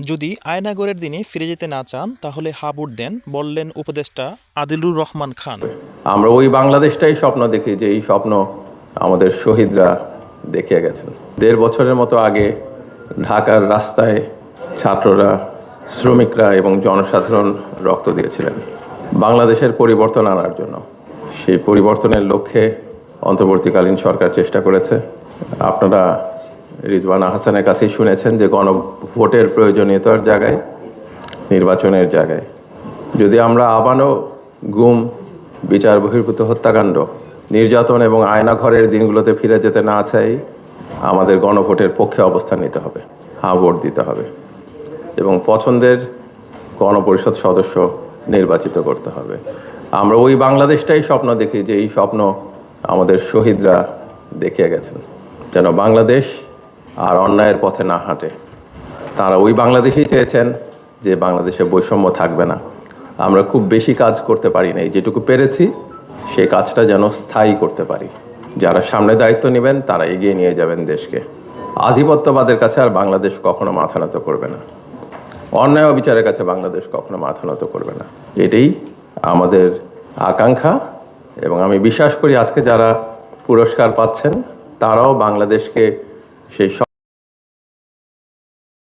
যদি আয়নাগরের দিনে ফিরে যেতে না চান, তাহলে হাবুর দেন বললেন উপদেষ্টা আদিলুর রহমান খান। আমরা ওই বাংলাদেশটাই স্বপ্ন দেখি, যে এই স্বপ্ন আমাদের শহীদরা দেখিয়ে গেছেন। দেড় বছরের মতো আগে ঢাকার রাস্তায় ছাত্ররা, শ্রমিকরা এবং জনসাধারণ রক্ত দিয়েছিলেন। বাংলাদেশের পরিবর্তন আনার জন্য। সেই পরিবর্তনের লক্ষ্যে অন্তর্বর্তীকালীন সরকার চেষ্টা করেছে। আপনারা রিজওয়ানা হাসানের কাছেই শুনেছেন যে গণভোটের প্রয়োজনীয়তার জায়গায়, নির্বাচনের জায়গায়। যদি আমরা আবারও গুম, বিচার বহির্ভূত হত্যাকাণ্ড, নির্যাতন এবং আয়নাঘরের দিনগুলোতে ফিরে যেতে না চাই, আমাদের গণভোটের পক্ষে অবস্থান নিতে হবে হা ভোট দিতে হবে। এবং পছন্দের গণপরিষদ সদস্য নির্বাচিত করতে হবে। আমরা ওই বাংলাদেশটাই স্বপ্ন দেখি যে এই স্বপ্ন আমাদের শহীদরা দেখিয়ে গেছেন। যেন বাংলাদেশ আর অন্যায়ের পথে না হাঁটে। তারা ওই বাংলাদেশেই চেয়েছেন যে বাংলাদেশে বৈষম্য থাকবে না। আমরা খুব বেশি কাজ করতে পারি নাই যেটুকু পেরেছি সেই কাজটা যেন স্থায়ী করতে পারি। যারা সামনে দায়িত্ব নেবেন, তারা এগিয়ে নিয়ে যাবেন দেশকে। আধিপত্যবাদের কাছে আর বাংলাদেশ কখনো মাথা নত করবে না। অন্যায় ও বিচারের কাছে বাংলাদেশ কখনো মাথা নত করবে না। এটাই আমাদের আকাঙ্ক্ষা এবং আমি বিশ্বাস করি আজকে যারা পুরস্কার পাচ্ছেন, তারাও বাংলাদেশকে সেই